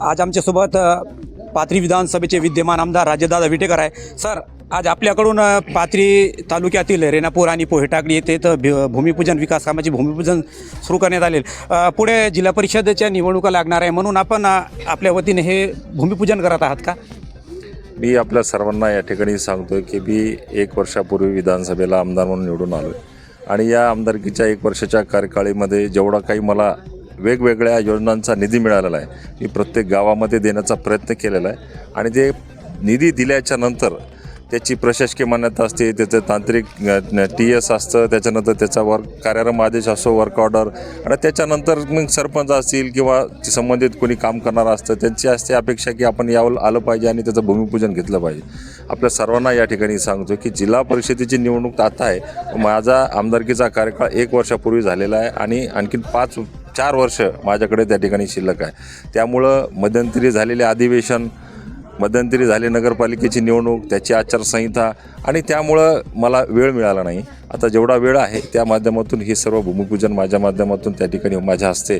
आज आमच्यासोबत पाथरी विधानसभेचे विद्यमान आमदार राजेदादा विटेकर आहे. सर आज आपल्याकडून पाथरी तालुक्यातील रेणापूर आणि पोहेटाकडी येथे तर भि- भूमिपूजन विकास कामाचे भूमिपूजन सुरू करण्यात आले पुढे जिल्हा परिषदेच्या निवडणुका लागणार आहे म्हणून आपण आपल्या वतीने हे भूमिपूजन करत आहात का? मी आपल्या सर्वांना या ठिकाणी सांगतोय की मी एक वर्षापूर्वी विधानसभेला आमदार म्हणून निवडून आलो आहे आणि या आमदारकीच्या एक वर्षाच्या कार्यकाळीमध्ये जेवढा काही मला वेगवेगळ्या योजनांचा निधी मिळालेला आहे. मी प्रत्येक गावामध्ये देण्याचा प्रयत्न केलेला आहे. आणि ते निधी दिल्याच्या नंतर त्याची प्रशासकीय मान्यता असते त्याचं तांत्रिक टी एस असतं त्याच्यानंतर त्याचा वर्क कार्यारंभ आदेश असतो वर्क ऑर्डर आणि त्याच्यानंतर मग सरपंच असतील किंवा संबंधित कोणी काम करणारं असतं त्यांची असते अपेक्षा की आपण यावं आलं पाहिजे आणि त्याचं भूमिपूजन घेतलं पाहिजे. आपल्या सर्वांना या ठिकाणी सांगतो की जिल्हा परिषदेची निवडणूक आता आहे. माझा आमदारकीचा कार्यकाळ एक वर्षापूर्वी झालेला आहे आणि आणखीन पाच चार वर्ष माझ्याकडे त्या ठिकाणी शिल्लक आहे. त्यामुळं मध्यंतरी झालेले अधिवेशन मध्यंतरी झाली नगरपालिकेची निवडणूक त्याची आचारसंहिता आणि त्यामुळं मला वेळ मिळाला नाही. आता जेवढा वेळ आहे त्या माध्यमातून हे सर्व भूमिपूजन माझ्या माध्यमातून त्या ठिकाणी माझ्या हस्ते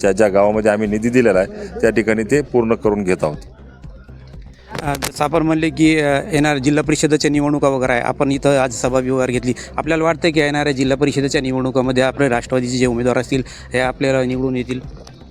ज्या ज्या गावामध्ये आम्ही निधी दिलेला आहे त्या ठिकाणी ते पूर्ण करून घेत आहोत. जसं आपण म्हणले की येणार जिल्हा परिषदेच्या निवडणुका वगैरे आहे. आपण इथं आज सभा व्यवहार घेतली. आपल्याला वाटतं की येणाऱ्या जिल्हा परिषदेच्या निवडणुकामध्ये आपले राष्ट्रवादीचे जे उमेदवार असतील हे आपल्याला निवडून येतील?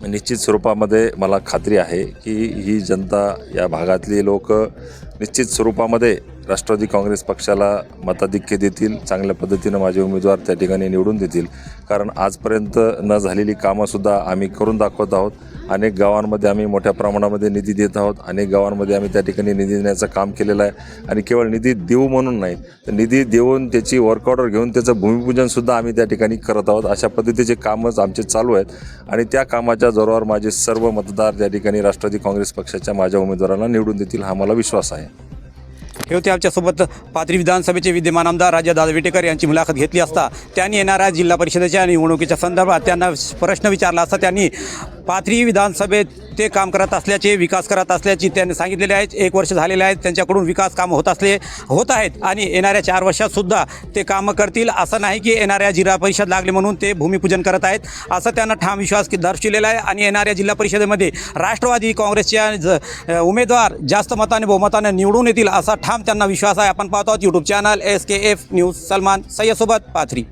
निश्चित स्वरूपामध्ये मला खात्री आहे की ही जनता या भागातली लोक निश्चित स्वरूपामध्ये राष्ट्रवादी काँग्रेस पक्षाला मताधिक्य देतील चांगल्या पद्धतीनं माझे उमेदवार त्या ठिकाणी निवडून देतील. कारण आजपर्यंत न झालेली कामंसुद्धा आम्ही करून दाखवत आहोत. अनेक गावांमध्ये आम्ही मोठ्या प्रमाणामध्ये निधी देत आहोत. अनेक गावांमध्ये आम्ही त्या ठिकाणी निधी देण्याचं काम केलेलं आहे. आणि केवळ निधी देऊ म्हणून नाही तर निधी देऊन त्याची वर्क ऑर्डर घेऊन त्याचं भूमिपूजनसुद्धा आम्ही त्या ठिकाणी करत आहोत. अशा पद्धतीचे कामच आमचे चालू आहेत. आणि त्या कामाच्या जोरावर माझे सर्व मतदार त्या ठिकाणी राष्ट्रवादी काँग्रेस पक्षाच्या माझ्या उमेदवारांना निवडून देतील हा मला विश्वास आहे. हे होते आमच्यासोबत पाथरी विधानसभेचे विद्यमान आमदार राजा दादा विटेकर यांची मुलाखत घेतली असता त्यांनी येणाऱ्या जिल्हा परिषदेच्या निवडणुकीच्या संदर्भात त्यांना प्रश्न विचारला असता त्यांनी पाथरी विधानसभेत ते काम करत असल्याचे विकास करत असल्याची त्यांनी सांगितलेले आहेत. एक वर्ष झालेले आहेत त्यांच्याकडून विकास कामं होत असले होत आहेत आणि येणाऱ्या चार वर्षातसुद्धा ते कामं करतील. असं नाही की येणाऱ्या जिल्हा परिषद लागले म्हणून ते भूमिपूजन करत आहेत. असं त्यांना ठाम विश्वास की दर्शविलेला आहे आणि येणाऱ्या जिल्हा परिषदेमध्ये राष्ट्रवादी काँग्रेसच्या ज उमेदवार जास्त मताने बहुमताने निवडून येतील असा ठाम त्यांना विश्वास आहे. आपण पाहतो आहोत YouTube channel S K F news Salman सय्यदसोबत Pathri.